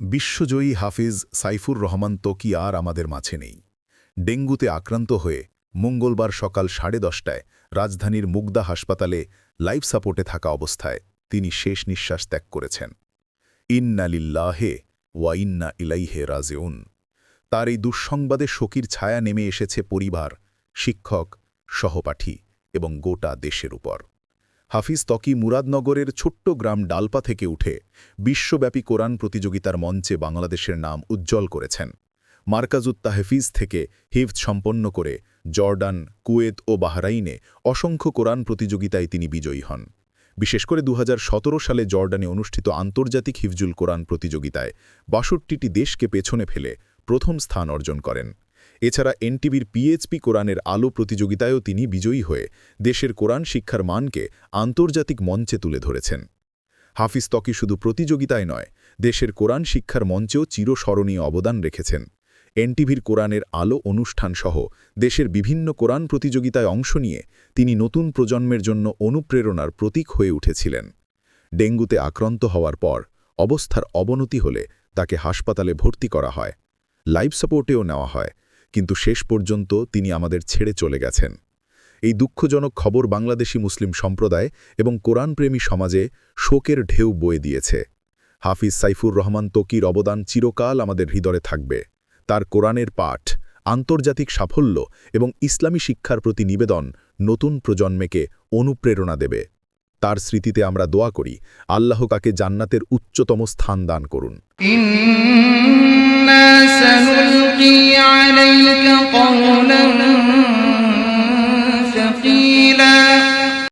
বিশ্বজয়ী হাফিজ সাইফুর রহমান তোকি আর আমাদের মাঝে নেই। ডেঙ্গুতে আক্রান্ত হয়ে মঙ্গলবার সকাল সাড়ে দশটায় রাজধানীর মুগদা হাসপাতালে লাইফ সাপোর্টে থাকা অবস্থায় তিনি শেষ নিঃশ্বাস ত্যাগ করেছেন। ইন্না লিল্লাহে ওয়া ইন্না ইলাইহে রাজেউন। তার এই দুঃসংবাদে শোকির ছায়া নেমে এসেছে পরিবার, শিক্ষক, সহপাঠী এবং গোটা দেশের উপর। হাফিজ তকি মুরাদনগরের ছোট্ট গ্রাম ডালপা থেকে উঠে বিশ্বব্যাপী কোরআন প্রতিযোগিতার মঞ্চে বাংলাদেশের নাম উজ্জ্বল করেছেন। মার্কাজুত তাহফিজ থেকে হিফজ সম্পন্ন করে জর্ডান, কুয়েত ও বাহরাইনে অসংখ্য কোরআন প্রতিযোগিতায় তিনি বিজয়ী হন। বিশেষ করে দু হাজার সতেরো সালে জর্ডানে অনুষ্ঠিত আন্তর্জাতিক হিফজুল কোরআন প্রতিযোগিতায় বাষট্টিটি দেশকে পেছনে ফেলে প্রথম স্থান অর্জন করেন। এছাড়া এনটিভির পিএইচপি কোরআনের আলো প্রতিযোগিতায়ও তিনি বিজয়ী হয়ে দেশের কোরআন শিক্ষার মানকে আন্তর্জাতিক মঞ্চে তুলে ধরেছেন। হাফিজ তকি শুধু প্রতিযোগিতায় নয়, দেশের কোরআন শিক্ষার মঞ্চেও চিরস্মরণীয় অবদান রেখেছেন। এনটিভির কোরআনের আলো অনুষ্ঠান সহ দেশের বিভিন্ন কোরআন প্রতিযোগিতায় অংশ নিয়ে তিনি নতুন প্রজন্মের জন্য অনুপ্রেরণার প্রতীক হয়ে উঠেছিলেন। ডেঙ্গুতে আক্রান্ত হওয়ার পর অবস্থার অবনতি হলে তাকে হাসপাতালে ভর্তি করা হয়। লাইফ সাপোর্টেও নেওয়া হয়। কিন্তু শেষ পর্যন্ত তিনি আমাদের ছেড়ে চলে গেছেন। এই দুঃখজনক খবর বাংলাদেশি মুসলিম সম্প্রদায় এবং কোরআনপ্রেমী সমাজে শোকের ঢেউ বয়ে দিয়েছে। হাফিজ সাইফুর রহমান তকির অবদান চিরকাল আমাদের হৃদয়ে থাকবে। তার কোরআনের পাঠ, আন্তর্জাতিক সাফল্য এবং ইসলামী শিক্ষার প্রতি নিবেদন নতুন প্রজন্মেকে অনুপ্রেরণা দেবে। তার স্মৃতিতে আমরা দোয়া করি, আল্লাহ কাকে জান্নাতের উচ্চতম স্থান দান করুন।